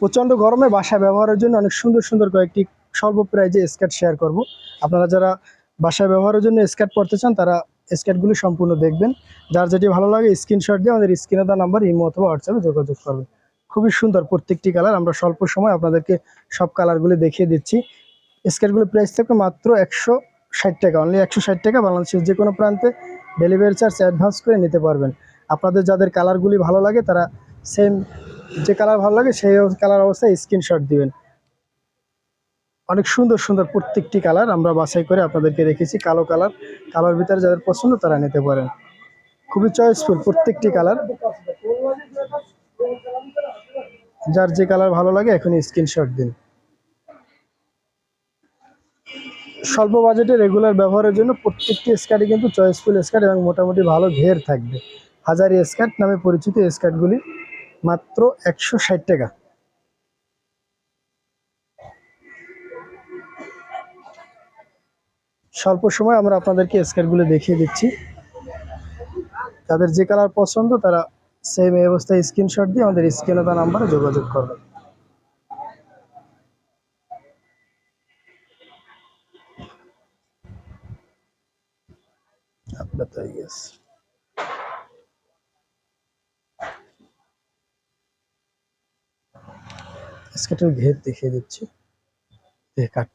প্রচণ্ড গরমে বাসায় ব্যবহারের জন্য অনেক সুন্দর সুন্দর কয়েকটি স্বল্প প্রাইজে স্কার্ট শেয়ার করব। আপনারা যারা বাসায় ব্যবহারের জন্য স্কার্ট পড়তে চান, তারা স্কার্টগুলি সম্পূর্ণ দেখবেন। যার যেটি ভালো লাগে স্ক্রিনশট দিয়ে আমাদের স্ক্রিনে দেওয়া নাম্বার ইমো অথবা হোয়াটসঅ্যাপে যোগাযোগ করবেন। খুবই সুন্দর প্রত্যেকটি কালার আমরা স্বল্প সময় আপনাদেরকে সব কালারগুলি দেখিয়ে দিচ্ছি। স্কার্টগুলির প্রাইস থাকবে মাত্র একশো ষাট টাকা। অনলি একশো ষাট টাকা। বাংলাদেশের যে কোনো প্রান্তে ডেলিভারি চার্জ অ্যাডভান্স করে নিতে পারবেন। আপনাদের যাদের কালারগুলি ভালো লাগে, তারা সেম যে কালার ভালো লাগে সেই কালার অবস্থায় স্ক্রিনশট দিবেন। অনেক সুন্দর সুন্দর প্রত্যেকটি কালার আমরা বাছাই করে আপনাদেরকে রেখেছি, কালো কালার কালার ভিতরে যাদের পছন্দ তারা নিতে পারেন। খুবই চয়েসফুল প্রত্যেকটি কালার যার যে কালার ভালো লাগে এখনই স্ক্রিনশট দিন। স্বল্প বাজেটে রেগুলার ব্যবহারের জন্য প্রত্যেকটি স্কার্টই কিন্তু চয়েসফুল স্কার্ট এবং মোটামুটি ভালো ঘের থাকবে। হাজারি স্কার্ট নামে পরিচিত স্কার্টগুলি মাত্র একশো ষাট টাকা। স্বল্প সময় আমরা আপনাদেরকে স্কার্টগুলো দেখিয়ে দিচ্ছি। তাদের যে কালার পছন্দ, তারা সেম এই অবস্থায় স্ক্রিনশট দিয়ে আমাদের স্ক্রিনে তার নাম্বারে যোগাযোগ করবে। স্কার্টের ঘের দেখিয়ে দিচ্ছি। কাট।